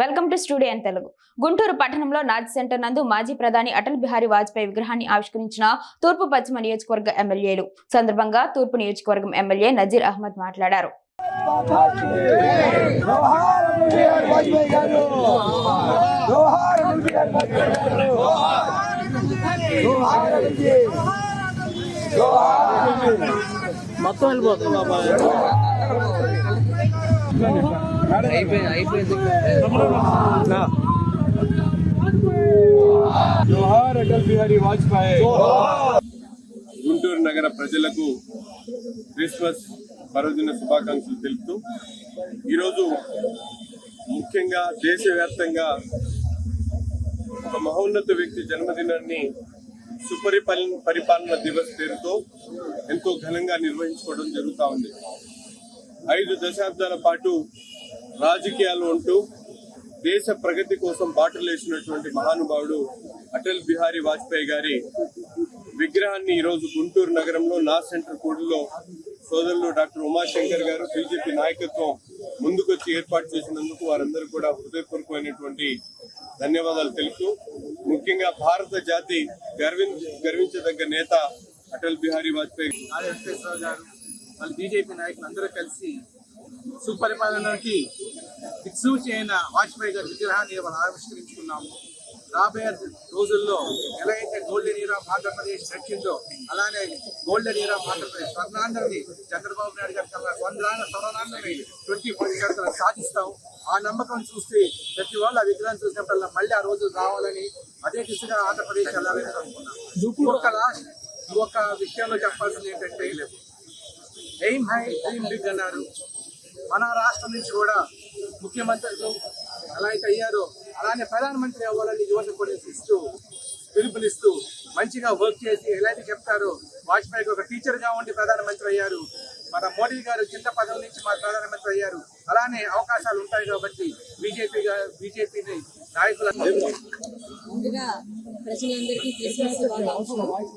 Welcome to studio and Telugu. Guntur పట్టణంలో Naaz centre నందు మాజీ ప్రధాని అటల్ బిహారీ వాజ్పేయి విగ్రహాన్ని ఆవిష్కరించిన తూర్పు పశ్చిమ నియోజకవర్గ ఎమ్మెల్యేలు. సందర్భంగా తూర్పు నియోజకవర్గం ఎమ్మెల్యే నజీర్ అహ్మద్ మాట్లాడారు. మొత్తం వెళ్ళిపోతుంది బాబా జోహార్ అటల్ బిహారీ వాజ్పేయి గుంటూరు నగర ప్రజలకు క్రిస్మస్ పర్వదిన శుభాకాంక్షలు తెలుపుతూ ఈరోజు ముఖ్యంగా దేశవ్యాప్తంగా ఒక మహోన్నత వ్యక్తి జన్మదినాన్ని సుపరిపాలన పరిపాలన దివస్ పేరుతో ఎంతో ఘనంగా నిర్వహించుకోవడం జరుగుతూ ఉంది. ఐదు దశాబ్దాల పాటు రాజకీయాలు ఉంటూ దేశ ప్రగతి కోసం బాటలేసినటువంటి మహానుభావుడు అటల్ బిహారీ వాజ్పేయి గారి విగ్రహాన్ని ఈరోజు గుంటూరు నగరంలో నా సెంటర్ కూడలో సోదరులు డాక్టర్ ఉమాశంకర్ గారు బీజేపీ నాయకత్వం ముందుకొచ్చి ఏర్పాటు చేసినందుకు వారందరూ కూడా హృదయపూర్వకమైనటువంటి ధన్యవాదాలు తెలుపుతూ ముఖ్యంగా భారత జాతి గర్వించదగ్గ నేత అటల్ బిహారీ వాజ్పేయి వాళ్ళు బీజేపీ నాయకులు అందరూ కలిసి సుపరిపాలనకి దిక్సూచి అయిన వాజ్పేయి గారి విగ్రహాన్ని మనం ఆవిష్కరించుకున్నాము. రాబోయే రోజుల్లో ఎలాగైతే గోల్డెన్ ఈరా ఆంధ్రప్రదేశ్ నచ్చిందో అలానే గోల్డెన్ ఈరా ఆంధ్రప్రదేశ్ స్వర్ణాంధ్రని చంద్రబాబు నాయుడు గారి కన్నా స్వర్ణాంధ్ర స్వర్ణాంధ్రని ట్వంటీ ఫోర్ ఇయర్స్ సాధిస్తాం. ఆ నమ్మకం చూస్తే ప్రతి వాళ్ళు ఆ విగ్రహం చూసినప్పుడల్లా మళ్ళీ ఆ రోజు రావాలని అదే దిశగా ఆంధ్రప్రదేశ్ వెళ్ళాలని అనుకున్నాం. ఒక లాస్ట్ ఒక విషయంలో చెప్పాల్సింది ఏంటంటే ఎయిమ్ హై డ్రీమ్ బిగ్ అన్నారు. మన రాష్ట్రం నుంచి కూడా ముఖ్యమంత్రులు ఎలా అయితే అయ్యారో. అలానే ప్రధానమంత్రి అవ్వాలని యువత కూడా ఇస్తూ పిలుపునిస్తూ మంచిగా వర్క్ చేసి ఎలా అయితే చెప్తారో వాజ్పేయికి ఒక టీచర్గా ఉండి ప్రధానమంత్రి అయ్యారు. మన మోడీ గారు చిన్న పదవి నుంచి మన ప్రధానమంత్రి అయ్యారు. అలానే అవకాశాలు ఉంటాయి కాబట్టి బీజేపీ బీజేపీని నాయకులు ముందుగా ప్రజలందరికీ క్రిస్మస్